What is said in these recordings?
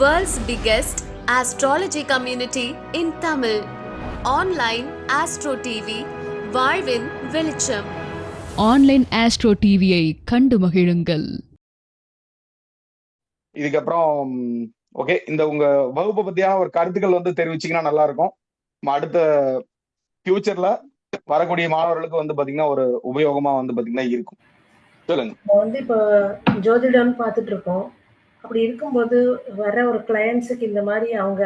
World's biggest astrology community in Tamil. Online Astro TV, வாழ்வின் வெளிச்சம். Online astro டிவியை கண்டு மகிழுங்கள். இதுக்கப்புறம் ஓகே இந்த உங்க வகுப்பை பத்தியான ஒரு கருத்துக்கள் வந்து தெரிவிச்சீங்கன்னா நல்லா இருக்கும் அடுத்த ஃபியூச்சர்ல வரக்கூடிய மாணவர்களுக்கு வந்து பாத்தீங்கன்னா ஒரு உபயோகமா வந்து பாத்தீங்கன்னா இருக்கும். சொல்லுங்க. வந்து இப்போ ஜோதிடம்னு பார்த்துட்டு இருக்கோம். அப்படி இருக்கும்போது வர ஒரு கிளையண்ட்ஸுக்கு இந்த மாதிரி அவங்க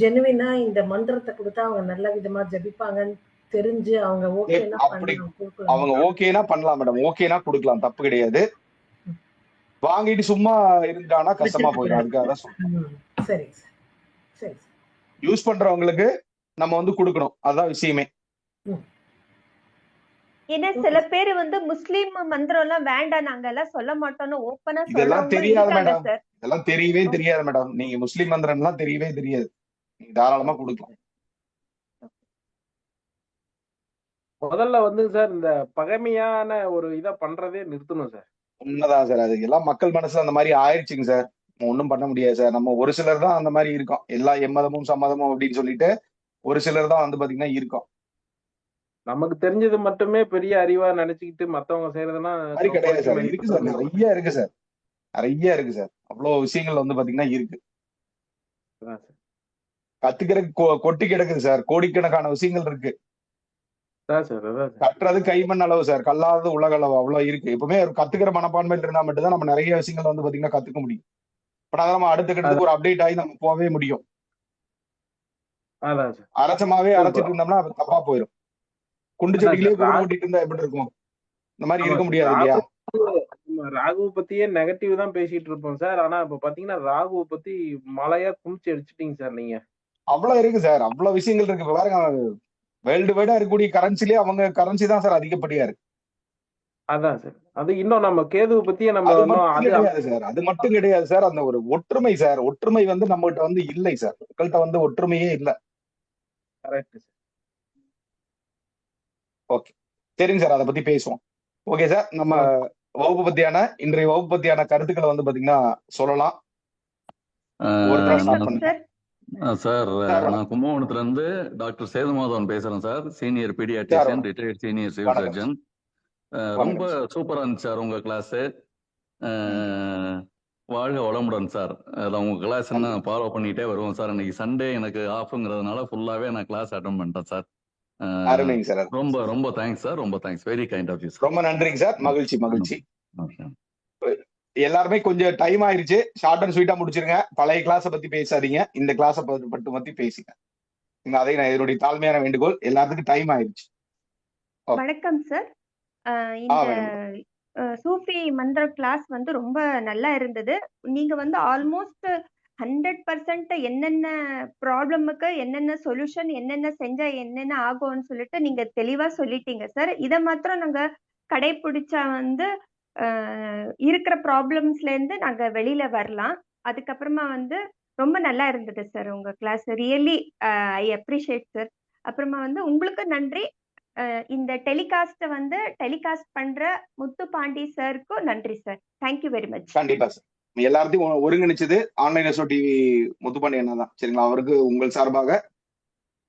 ஜெனுவினா இந்த மந்திரத்தை கொடுத்தா அவங்க நல்ல விதமா ஜபிப்பாங்கன்னு தெரிஞ்சு அவங்க ஓகேனா பண்ணலாம் அவங்க ஓகேனா பண்ணலாம் மேடம் ஓகேனா கொடுக்கலாம். தப்பு கிடையாது. வாங்கிட்டு சும்மா இருந்தானா கஷ்டமா போயிடும் அதுக்காக தான் சொல்றேன். சரி சார் யூஸ் பண்றவங்களுக்கு நம்ம வந்து கொடுக்கணும். அதுதான் விஷயமே. ஏன்னா சில பேர் வந்து முஸ்லீம் மந்திரம் எல்லாம் வேண்டாம் நாங்க எல்லாம் சொல்ல மாட்டோம்னு ஓப்பனா இதெல்லாம் தெரியாது மேடம் இதெல்லாம் தெரியவே தெரியாது மேடம் நீங்க முஸ்லீம் மந்திரம் எல்லாம் தெரியவே தெரியாது. நீங்க தாராளமா கொடுக்கலாம். முதல்ல வந்து சார் இந்த பகைமையான ஒரு இதை பண்றதே நிறுத்தணும் சார் உண்மைதான் சார் அது எல்லாம் மக்கள் மனசுல அந்த மாதிரி ஆயிடுச்சுங்க சார் ஒன்றும் பண்ண முடியாது சார் நம்ம ஒரு சிலர் தான் அந்த மாதிரி இருக்கோம். எல்லா எம்மதமும் சம்மதமும் அப்படின்னு சொல்லிட்டு ஒரு சிலர் தான் வந்து பாத்தீங்கன்னா இருக்கோம். நமக்கு தெரிஞ்சது மட்டுமே பெரிய அறிவா நினைச்சுக்கிட்டு மத்தவங்க செய்யறதுன்னா கிடையாது சார். இருக்கு சார். நிறைய இருக்கு சார். நிறைய இருக்கு சார். அவ்வளவு விஷயங்கள் வந்து பாத்தீங்கன்னா இருக்கு. கத்துக்கிற கொட்டி கிடக்குது சார். கோடிக்கணக்கான விஷயங்கள் இருக்கு. கட்டுறது கைமண் அளவு சார். கல்லாதது உலக அளவு. அவ்வளவு இருக்கு. எப்பவுமே ஒரு கத்துக்கிற மனப்பான்மையில் இருந்தா மட்டும்தான் நம்ம நிறைய விஷயங்கள் வந்து பாத்தீங்கன்னா கத்துக்க முடியும். இப்ப நம்ம அடுத்த கட்டத்துக்கு ஒரு அப்டேட் ஆகி நம்ம போகவே முடியும். அரைச்சமாவே அரைச்சிட்டு இருந்தோம்னா அது தப்பா போயிடும் குண்டு செடிகளே கூட ஓட்டிட்டு இருந்தா எப்படி இருக்கும்? இந்த மாதிரி இருக்க முடியாது இல்லையா? ராகுவை பத்தியே நெகட்டிவ் தான் பேசிட்டு இருப்போம் சார். ஆனா இப்ப பாத்தீங்கன்னா ராகுவை பத்தி மலையா குமிச்சு அடிச்சிட்டீங்க சார் நீங்க. அவ்வளவு இருக்கு சார். அவ்வளவு விஷயங்கள் இருக்கு. பாருங்க வேர்ல்டு வைடா இருக்கக்கூடிய கரன்சிலே அவங்க கரன்சி தான் சார் அதிகப்படியா இருக்கு. அதான் சார். அது இன்னும் நம்ம கேதுவை பத்தியே நம்ம கிடையாது சார். அது மட்டும் கிடையாது சார். அந்த ஒரு ஒற்றுமை சார். ஒற்றுமை வந்து நம்ம கிட்ட வந்து இல்லை சார். மக்கள்கிட்ட வந்து ஒற்றுமையே இல்ல. Correct sir. சரிங்க சார் அதை பத்தி பேசுவோம். ஓகே சார் நம்ம வகுப்பு பத்தியான இன்றைய வகுப்பு பத்தியான கருத்துக்களை வந்து பாத்தீங்கன்னா சொல்லலாம். சார் நான் கும்பகோணத்துல இருந்து டாக்டர் சேதுமாதவன் பேசுறேன் sir senior paediatrician. Retired senior civil surgeon ரொம்ப சூப்பரா இருந்துச்சு சார் உங்க கிளாஸ் வாழ்க வளமுடன் சார் அதான் உங்க கிளாஸ் நான் ஃபாலோ பண்ணிட்டே வருவோம் சார் இன்னைக்கு சண்டே எனக்கு ஆஃப்ங்கிறதுனால ஃபுல்லாவே நான் கிளாஸ் அட்டன் பண்ணிட்டேன் சார் அருமைங்க சார். ரொம்ப ரொம்ப தேங்க்ஸ் சார் ரொம்ப thanks very kind of you ரொம்ப நன்றிங்க சார். மகிழ்ச்சி மகிழ்ச்சி. எல்லாருமே கொஞ்சம் டைம் ஆயிருச்சு. ஷார்ட் அண்ட் ஸ்வீட்டா முடிச்சிருங்க. பழைய கிளாஸை பத்தி பேசாதீங்க. இந்த கிளாஸை மட்டும் பத்தி பேசுங்க. நீங்க அதை நான் என்னுடைய தாழ்மையான வேண்டுகோள். எல்லாத்துக்கும் டைம் ஆயிருச்சு. வணக்கம் சார் இந்த சூஃபி மந்திர கிளாஸ் வந்து ரொம்ப நல்லா இருந்தது. நீங்க வந்து ஆல்மோஸ்ட் ஹண்ட்ரட் பர்சன்ட் என்னென்ன ப்ராப்ளமுக்கு என்னென்ன சொல்யூஷன் என்னென்ன செஞ்சா என்னென்ன ஆகும்னு சொல்லிட்டு நீங்க தெளிவா சொல்லிட்டீங்க சார் இதை மாத்திரம் நாங்க கடைபிடிச்சா வந்து இருக்கிற ப்ராப்ளம்ஸ்ல இருந்து நாங்க வெளியில வரலாம். அதுக்கப்புறமா வந்து ரொம்ப நல்லா இருந்தது சார் உங்க class really I appreciate sir அப்புறமா வந்து உங்களுக்கு நன்றி. இந்த டெலிகாஸ்ட்டை வந்து டெலிகாஸ்ட் பண்ற முத்து பாண்டி சாருக்கும் நன்றி sir thank you very much கண்டிப்பா சார் எல்லாத்தையும் ஒருங்கிணைச்சது ஆன்லைன் எஸ்ஓ டிவி முத்துப்பாண்டி அண்ணா தான். சரிங்களா? அவருக்கு உங்கள் சார்பாக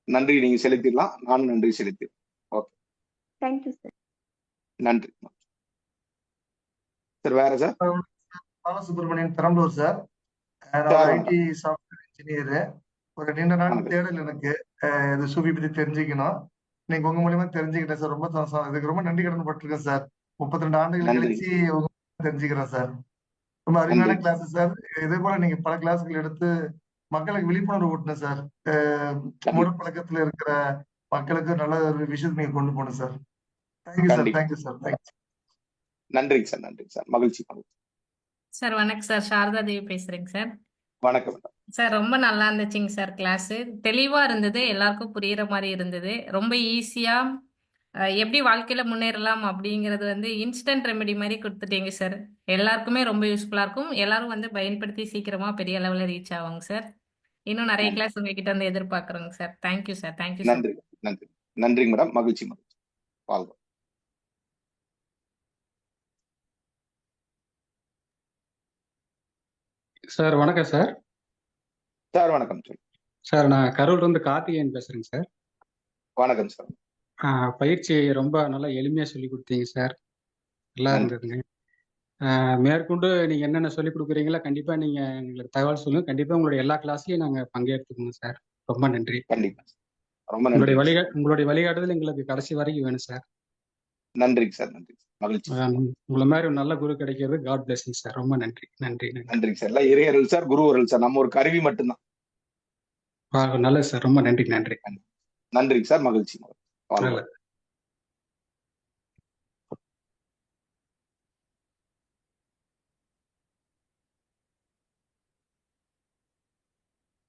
நன்றி நீங்க செலுத்திடலாம். நானும் நன்றி செலுத்தி ஓகே. தேங்க்யூ சார் நன்றி. சார் வேற sir Balasubramanian Perambalur sir. IT software engineer ஒரு நீண்ட நாள் தேடல் எனக்கு. இது சூபி பத்தி தெரிஞ்சுக்கணும். நீங்க உங்க மூலியமா தெரிஞ்சுக்கிட்டேன் சார் ரொம்ப இதுக்கு ரொம்ப நன்றி கடன் பட்டிருக்கேன் சார் முப்பத்தி ரெண்டு ஆண்டுகள் கழிச்சு தெரிஞ்சுக்கிறேன் சார் ரொம்ப அருமையான நன்றி கிளாஸ் சார் இதே போல நீங்க பல கிளாஸ்கள் எடுத்து மக்களுக்கு விழிப்புணர்வு ஊட்டணும் சார் அஹ் கண்டிப்பா. மூடப்பழக்கத்துல இருக்கிற மக்களுக்கு நல்ல ஒரு விஷயத்தை நீங்க கொண்டு போகணும் sir thank you sir thank you sir thank you நன்றிங்க சார் நன்றிங்க சார் மகிழ்ச்சி. சார் வணக்கம் சார் சாரதா தேவி பேசுறேங்க சார் வணக்கம். சார் ரொம்ப நல்லா இருந்துச்சுங்க சார் கிளாஸ் தெளிவா இருந்தது. எல்லாருக்கும் புரியுற மாதிரி இருந்தது. ரொம்ப ஈஸியா எப்படி வாழ்க்கையில முன்னேறலாம் அப்படிங்கிறது வந்து இன்ஸ்டன்ட் ரெமெடி மாதிரி கொடுத்துட்டீங்க சார் எல்லாருக்குமே ரொம்ப யூஸ்ஃபுல்லா இருக்கும். எல்லாரும் வந்து பயன்படுத்தி சீக்கிரமா பெரிய லெவல்ல ரீச் ஆவாங்க சார் இன்னும் நிறைய நன்றி. கிளாஸ் உங்ககிட்ட வந்து எதிர்பார்க்குறோங்க sir thank you sir thank you நன்றி நன்றி. நன்றிங்க மேடம் மகிழ்ச்சி மகிழ்ச்சி. வாழ்க. சார் வணக்கம் சார் சார் வணக்கம் சார் சார் நான் கரூர்ல இருந்து கார்த்திகேயன் பேசுறேங்க சார் வணக்கம் சார் பயிற்சி ரொம்ப நல்லா எளிமையா சொல்லி கொடுத்தீங்க சார். நல்லா நன்றி. இருந்ததுங்க. மேற்கொண்டு நீங்க என்னென்ன சொல்லி கொடுக்குறீங்களோ கண்டிப்பா நீங்க எங்களுக்கு தகவல் சொல்லுங்க. கண்டிப்பா உங்களுடைய எல்லா கிளாஸ்லயும் நாங்க பங்கேற்றுக்கோங்க சார். ரொம்ப நன்றி. கண்டிப்பா ரொம்ப உங்களுடைய வழிகா உங்களுடைய வழிகாட்டுதல் எங்களுக்கு கடைசி வரைக்கும் வேணும் சார். நன்றிங்க சார். நன்றி. மகிழ்ச்சி. உங்களை மாதிரி ஒரு நல்ல குரு கிடைக்கிறது காட் பிளெஸிங் சார். ரொம்ப நன்றி. நன்றி நன்றி. நன்றிங்க சார். எல்லாம் இறையர்கள் சார். குருவர்கள் சார். நம்ம ஒரு கருவி மட்டும்தான். நல்லது சார். ரொம்ப நன்றி நன்றி. நன்றிங்க சார். மகிழ்ச்சி. நல்லது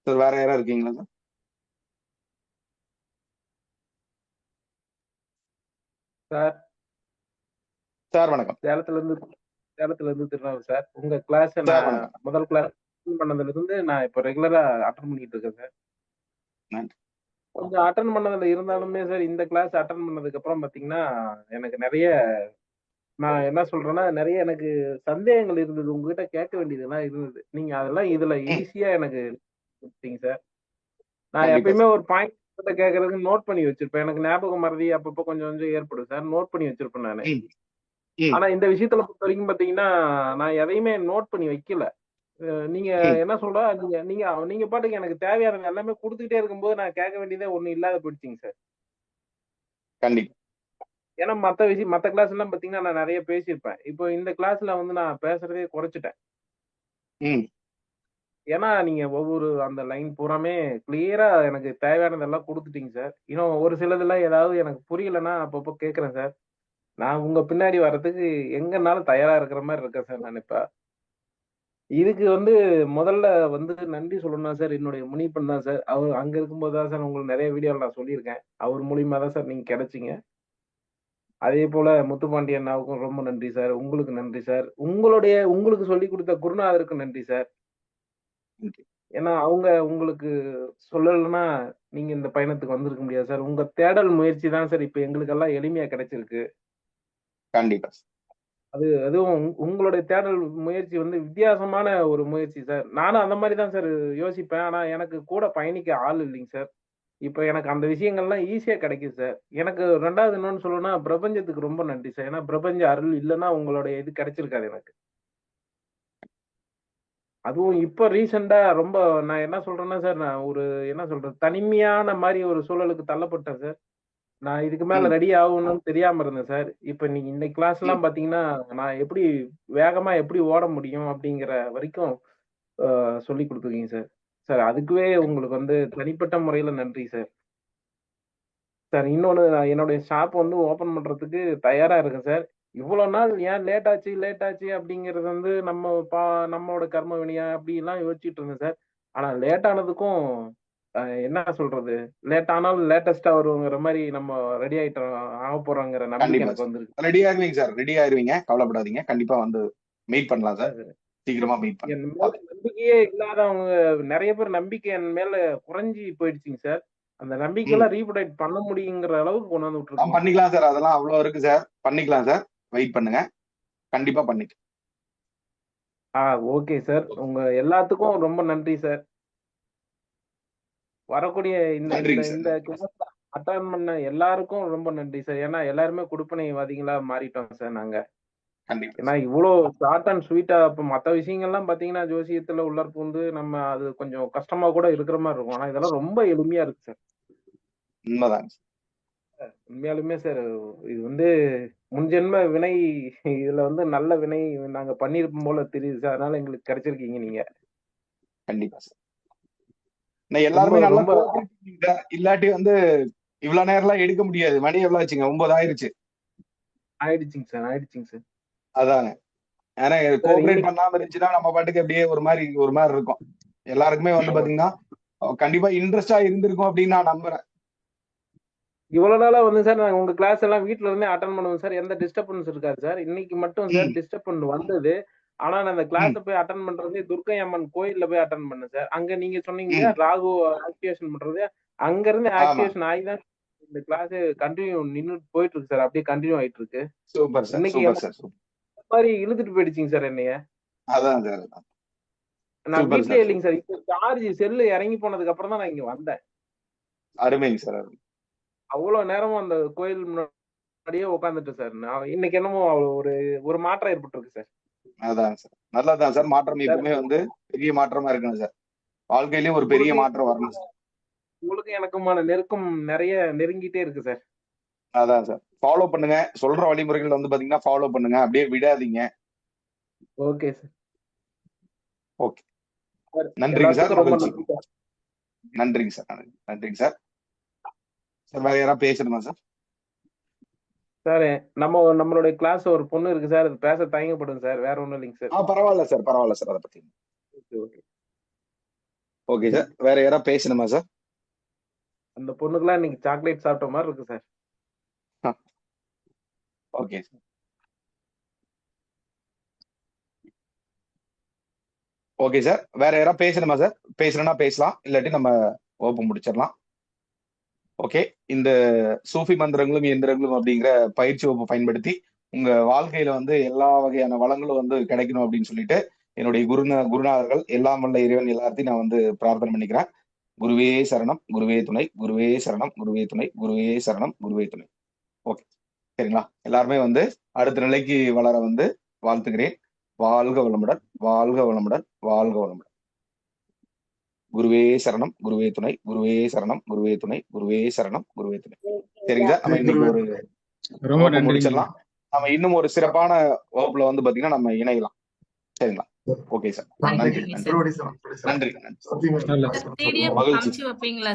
சார் வேற யாராவது இருக்கீங்களா சார் சார் சார் வணக்கம் சேலத்துல இருந்து சேலத்துல இருந்து திருநாள் சார் உங்க கிளாஸ் முதல் கிளாஸ் பண்ணதுல இருந்து நான் இப்போ ரெகுலரா அட்டன் பண்ணிட்டு இருக்கேன் சார் நன்றி கொஞ்சம் அட்டன் பண்ணதுல இருந்தாலுமே சார் இந்த கிளாஸ் அட்டன் பண்ணதுக்கு அப்புறம் பாத்தீங்கன்னா எனக்கு நிறைய நான் என்ன சொல்றேன்னா நிறைய எனக்கு சந்தேகங்கள் இருந்தது. உங்ககிட்ட கேட்க வேண்டியதெல்லாம் இருந்தது. நீங்க அதெல்லாம் இதுல ஈஸியா எனக்கு கொடுத்தீங்க சார் நான் எப்பயுமே ஒரு பாயிண்ட் கேட்கறதுக்கு நோட் பண்ணி வச்சிருப்பேன். எனக்கு ஞாபக மறதி அப்பப்போ கொஞ்சம் கொஞ்சம் ஏற்படும் சார் நோட் பண்ணி வச்சிருப்பேன் நான். ஆனா இந்த விஷயத்துல பொறுத்த வரைக்கும் பாத்தீங்கன்னா நான் எதையுமே நோட் பண்ணி வைக்கல. நீங்க என்ன சொல்றா? நீங்க நீங்க நீங்க பாட்டுக்கு எனக்கு தேவையானது எல்லாமே கொடுத்துக்கிட்டே இருக்கும்போது நான் கேட்க வேண்டியதே ஒண்ணு இல்லாத போயிடுச்சிங்க சார். கண்டிப்பா. ஏன்னா மத்த விஷயம் மத்த கிளாஸ் எல்லாம் பாத்தீங்கன்னா நான் நிறைய பேசியிருப்பேன். இப்போ இந்த கிளாஸ்ல வந்து நான் பேசுறதே குறைச்சிட்டேன். ஏன்னா நீங்க ஒவ்வொரு அந்த லைன் பூராமே கிளியரா எனக்கு தேவையானதெல்லாம் கொடுத்துட்டீங்க சார். இன்னும் ஒரு சிலதெல்லாம் ஏதாவது எனக்கு புரியலன்னா அப்பப்போ கேட்கறேன் சார். நான் உங்க பின்னாடி வர்றதுக்கு எங்கனாலும் தயாரா இருக்கிற மாதிரி இருக்கேன் சார் நான் இப்ப. இதுக்கு வந்து முதல்ல வந்து நன்றி சொல்லணும் சார் என்னுடைய முனிப்பன் தான் சார். அவர் அங்க இருக்கும்போது தான் சார் உங்களுக்கு நிறைய வீடியோவில் நான் சொல்லியிருக்கேன். அவர் மூலியமா தான் சார் நீங்க கிடைச்சீங்க. அதே போல முத்துப்பாண்டி அண்ணாவுக்கும் ரொம்ப நன்றி சார். உங்களுக்கு நன்றி சார். உங்களுடைய உங்களுக்கு சொல்லி கொடுத்த குருநாதருக்கு நன்றி சார். ஏன்னா அவங்க உங்களுக்கு சொல்லலைன்னா நீங்க இந்த பயணத்துக்கு வந்திருக்க முடியாது சார். உங்க தேடல் முயற்சி தான் சார் இப்ப எங்களுக்கெல்லாம் எளிமையா கிடைச்சிருக்கு. கண்டிப்பா சார். அது அதுவும் உங்களுடைய தேடல் முயற்சி வந்து வித்தியாசமான ஒரு முயற்சி சார். நானும் அந்த மாதிரி தான் சார் யோசிப்பேன். ஆனா எனக்கு கூட பயணிக்க ஆள் இல்லைங்க சார். இப்ப எனக்கு அந்த விஷயங்கள்லாம் ஈஸியா கிடைக்குது சார். எனக்கு ரெண்டாவது இன்னொன்னு சொல்லணும்னா பிரபஞ்சத்துக்கு ரொம்ப நன்றி சார். ஏன்னா பிரபஞ்ச அருள் இல்லைன்னா உங்களுடைய இது கிடைச்சிருக்காது எனக்கு. அதுவும் இப்ப ரீசெண்டா ரொம்ப நான் என்ன சொல்றேன்னா சார் நான் ஒரு என்ன சொல்றது தனிமையான மாதிரி ஒரு சூழலுக்கு தள்ளப்பட்டேன் சார். நான் இதுக்கு மேல ரெடி ஆகணும்னு தெரியாம இருந்தேன் சார் இப்ப நீங்க இந்த கிளாஸ் எல்லாம் பாத்தீங்கன்னா நான் எப்படி வேகமா எப்படி ஓட முடியும் அப்படிங்கிற வரைக்கும் சொல்லி கொடுத்துருக்கீங்க சார் சார் அதுக்குவே உங்களுக்கு வந்து தனிப்பட்ட முறையில நன்றி சார் சார் இன்னொன்னு நான் என்னுடைய ஷாப் வந்து ஓபன் பண்றதுக்கு தயாரா இருக்கேன் சார் இவ்வளவு நாள் ஏன் லேட் ஆச்சு லேட் ஆச்சு அப்படிங்கறது வந்து நம்ம பா நம்மளோட கர்ம வினையா அப்படிலாம் யோசிச்சுட்டு இருந்தேன் சார் ஆனா லேட் ஆனதுக்கும் என்ன சொல்றது? லேட் ஆனாலும் லேட்டஸ்டா வருங்கிற மாதிரி நம்ம ரெடி ஆயிட்டோம் ஆக போறோங்கிற நம்பிக்கை எனக்கு வந்திருக்கு. ரெடி ஆயிருவீங்க சார் ரெடி ஆயிருவீங்க. கவலைப்படாதீங்க. கண்டிப்பா வந்து மீட் பண்ணலாம் சார். சீக்கிரமா மீட் என் பண்ணலாம் மேல நம்பிக்கையே இல்லாதவங்க நிறைய பேர் நம்பிக்கை என் மேல குறைஞ்சி போயிடுச்சுங்க சார் அந்த நம்பிக்கையெல்லாம் ரீப்ரொடக்ட் பண்ண முடியுங்கிற அளவுக்கு கொண்டு வந்து ஆ, விட்டுருக்கீங்க பண்ணிக்கலாம் சார் அதெல்லாம் அவ்வளவு இருக்கு சார் பண்ணிக்கலாம் சார் வெயிட் பண்ணுங்க. கண்டிப்பா பண்ணிக்கலாம். ஆ ஓகே சார் உங்க எல்லாத்துக்கும் ரொம்ப நன்றி சார் வரக்கூடிய இந்த இந்த அட்டன் பண்ண எல்லாருக்கும் ரொம்ப நன்றி சார். ஏன்னா எல்லாருமே கொடுப்பனைவாதிகளா மாறிட்டோம் சார் நாங்க. ஏன்னா இவ்வளோ ஷார்ட் அண்ட் ஸ்வீட்டா இப்போ மற்ற விஷயங்கள்லாம் பாத்தீங்கன்னா ஜோசியத்துல உள்ளர் பூந்து நம்ம அது கொஞ்சம் கஷ்டமா கூட இருக்கிற மாதிரி இருக்கும். ஆனா இதெல்லாம் ரொம்ப எளிமையா இருக்கு சார். உண்மைதாங்க சார். உண்மையாலுமே சார் இது வந்து முன்ஜென்ம வினை இதுல வந்து நல்ல வினை நாங்க பண்ணியிருப்போம் போல தெரியுது சார். அதனால எங்களுக்கு கிடைச்சிருக்கீங்க நீங்க. கண்டிப்பா சார். நான் எல்லாருமே நல்லா இல்லாட்டி வந்து இவ்வளவு நேரம்லாம் எடுக்க முடியாது. மணி எவ்வளவு ஆச்சுங்க? ஒன்பது ஆயிருச்சு. ஆயிடுச்சுங்க சார் ஆயிடுச்சுங்க சார். அதாங்க. ஏன்னா கோஆபரேட் பண்ணாம இருந்துச்சுன்னா நம்ம பாட்டுக்கு அப்படியே ஒரு மாதிரி ஒரு மாதிரி இருக்கும். எல்லாருக்குமே வந்து பாத்தீங்கன்னா கண்டிப்பா இன்ட்ரெஸ்டா இருந்திருக்கும் அப்படின்னு நான் நம்புறேன். இவ்வளவு நாளா வந்து சார் நாங்க உங்க கிளாஸ் எல்லாம் வீட்ல இருந்தே அட்டன் பண்ணுவோம் சார். எந்த டிஸ்டர்பன்ஸ் இருக்காது சார். இன்னைக்கு மட்டும் சார் டிஸ்டர்பன்ஸ் வந்தது. ஆனா நான் அந்த கிளாஸ் போய் அட்டன் பண்றது துர்க்கை அம்மன் கோயில்ல போய் அட்டன் பண்ணேன் சார். அங்க நீங்க சொன்னீங்க ராகு ஆக்டிவேஷன் பண்றது. அங்க இருந்து ஆக்டிவேஷன் ஆகி தான் இந்த கிளாஸ் கண்டினியூ நின்னு போயிட்டு இருக்கு சார். அப்படியே கண்டினியூ ஆயிட்டு இருக்கு. சூப்பர் சார் இன்னைக்கு சார் மாதிரி இழுத்துட்டு போயிடுச்சிங்க சார் என்னைய. அதான் சார் நான் வீட்லயே இல்லைங்க சார். இப்போ சார்ஜ் செல்லு இறங்கி போனதுக்கு அப்புறம் தான் நான் இங்க வந்தேன். அருமைங்க சார் அவ்வளவு நேரமும் அந்த கோயில் முன்னாடியே உட்காந்துட்டேன் சார். நான் இன்னைக்கு என்னமோ ஒரு ஒரு மாற்றம் ஏற்பட்டிருக்கு சார். அதான் சார். நல்லதுதான் சார். மாற்றம் எப்பவுமே வந்து பெரிய மாற்றமா இருக்கணும் சார். வாழ்க்கையிலயும் ஒரு பெரிய மாற்றம் வரணும் சார். உங்களுக்கு எனக்குமான நெருக்கம் நிறைய நெருங்கிட்டே இருக்கு சார். அதான் சார். ஃபாலோ பண்ணுங்க. சொல்ற வழிமுறைகள் வந்து பாத்தீங்கன்னா ஃபாலோ பண்ணுங்க. அப்படியே விடாதீங்க. ஓகே சார் ஓகே நன்றிங்க சார். நன்றிங்க சார். நன்றி நன்றிங்க சார். சார் வேற யாராவது பேசணுமா சார்? சார் நம்ம நம்மளுடைய கிளாஸ் ஒரு பொண்ணு இருக்கு சார் அது பேச தயங்கப்படுங்க சார் வேற ஒண்ணும் இல்லைங்க சார் ஆ பரவாயில்ல சார் பரவாயில்ல சார் அதை பத்தி. ஓகே ஓகே ஓகே சார் வேற யாராவது பேசணுமா சார் அந்த பொண்ணுக்குலாம் இன்னைக்கு சாக்லேட் சாப்பிட்ட மாதிரி இருக்கு sir okay sir okay sir வேற யாராவது பேசணுமா சார் பேசணும்னா பேசலாம். இல்லாட்டி நம்ம ஓப்பன் முடிச்சிடலாம். ஓகே இந்த சூஃபி மந்திரங்களும் இயந்திரங்களும் அப்படிங்கிற பயிற்சி வகுப்பு பயன்படுத்தி உங்க வாழ்க்கையில வந்து எல்லா வகையான வளங்களும் வந்து கிடைக்கணும் அப்படின்னு சொல்லிட்டு என்னுடைய குருநா குருநாதர்கள் எல்லாம் வல்ல இறைவன் எல்லாத்தையும் நான் வந்து பிரார்த்தனை பண்ணிக்கிறேன். குருவே சரணம் குருவே துணை குருவே சரணம் குருவே துணை குருவே சரணம் குருவே துணை. ஓகே சரிங்களா? எல்லாருமே வந்து அடுத்த நிலைக்கு வளர வந்து வாழ்த்துக்கிறேன் வாழ்க வளமுடன் வாழ்க வளமுடன் வாழ்க வளமுடன். குருவே சரணம் குருவே துணை குருவே சரணம் குருவே துணை குருவே சரணம் குருவே துணை. சரிங்க சார் நம்ம இன்னைக்கு ஒரு ரொம்ப முடிச்சிடலாம். நம்ம இன்னும் ஒரு சிறப்பான வகுப்புல வந்து பாத்தீங்கன்னா நம்ம இணையலாம். சரிங்களா? Okay sir. நன்றி. நன்றிங்க நன்றி.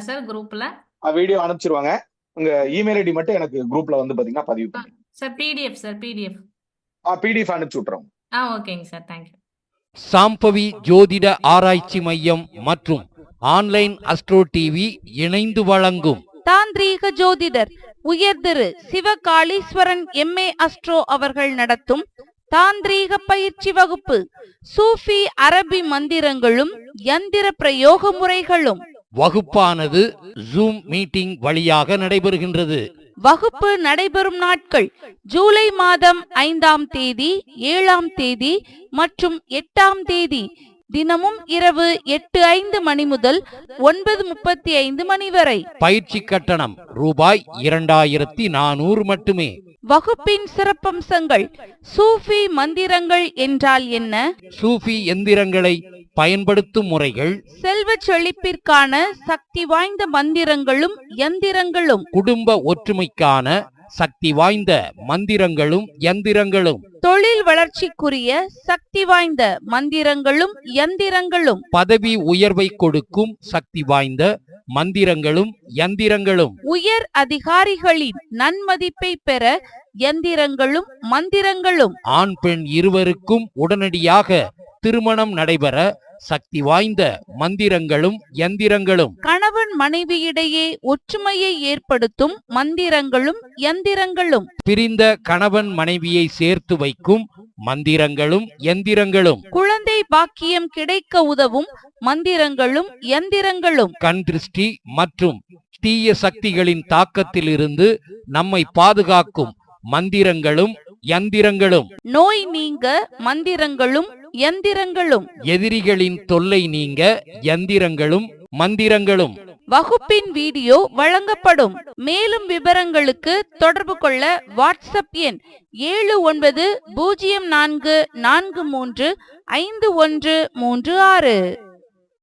சார் குரூப்ல? வீடியோ அனுப்பிச்சிருவாங்க. உங்க இமெயில் ஐடி மட்டும் எனக்கு குரூப்ல வந்து பாத்தீங்கன்னா பதிவு பண்ணுங்க sir PDF sir PDF PDF அனுப்பிச்சு விட்டுறோம். ஆ ஓகேங்க சார். தேங்க்யூ சாம்பவி ஜோதிட ஆராய்ச்சி மையம் மற்றும் ஆன்லைன் அஸ்ட்ரோ டிவி இணைந்து வழங்கும். தாந்திரீக ஜோதிடர் உயர்திரு சிவகாளீஸ்வரன் எம்ஏ அஸ்ட்ரோ அவர்கள் நடத்தும் தாந்திரீக பயிற்சி வகுப்பு. சூஃபி அரபி மந்திரங்களும் யந்திர பிரயோக முறைகளும். வகுப்பானது ஜூம் மீட்டிங் வழியாக நடைபெறுகின்றது. வகுப்பு நடைபெறும் நாட்கள் ஜூலை மாதம் ஐந்தாம் தேதி ஏழாம் தேதி மற்றும் எட்டாம் தேதி தினமும் இரவு எட்டு ஐந்து மணி முதல் ஒன்பது முப்பத்தி ஐந்து மணி வரை. பயிற்சி கட்டணம் ரூபாய் இரண்டாயிரத்தி நானூறு மட்டுமே. வகுப்பின் சிறப்பம்சங்கள் சூஃபி மந்திரங்கள் என்றால் என்ன? சூஃபி எந்திரங்களை பயன்படுத்தும் முறைகள். செல்வ செழிப்பிற்கான சக்தி வாய்ந்த மந்திரங்களும் யந்திரங்களும். குடும்ப ஒற்றுமைக்கான சக்தி வாய்ந்த மந்திரங்களும் யந்திரங்களும் தொழில் வளர்ச்சிக்குரிய சக்தி வாய்ந்த மந்திரங்களும் யந்திரங்களும் பதவி உயர்வை கொடுக்கும் சக்தி வாய்ந்த மந்திரங்களும் யந்திரங்களும் உயர் அதிகாரிகளின் நன்மதிப்பை பெற யந்திரங்களும் மந்திரங்களும். ஆண் பெண் இருவருக்கும் உடனடியாக திருமணம் நடைபெற சக்தி வாய்ந்த மந்திரங்களும் யந்திரங்களும் கணவன் மனைவியிடையே ஒற்றுமையை ஏற்படுத்தும் மந்திரங்களும் யந்திரங்களும் பிரிந்த கணவன் மனைவியை சேர்த்து வைக்கும் மந்திரங்களும் யந்திரங்களும் குழந்தை பாக்கியம் கிடைக்க உதவும் மந்திரங்களும் யந்திரங்களும் கண் திருஷ்டி மற்றும் தீய சக்திகளின் தாக்கத்திலிருந்து நம்மை பாதுகாக்கும் மந்திரங்களும் யந்திரங்களும் நோய் நீங்க மந்திரங்களும் யந்திரங்களும் எதிரிகளின் தொல்லை நீங்க யந்திரங்களும் மந்திரங்களும். வகுப்பின் வீடியோ வழங்கப்படும். மேலும் விவரங்களுக்கு தொடர்பு கொள்ள வாட்ஸ்அப் எண் ஏழு ஒன்பது பூஜ்ஜியம் நான்கு நான்கு மூன்று ஐந்து ஒன்று மூன்று ஆறு.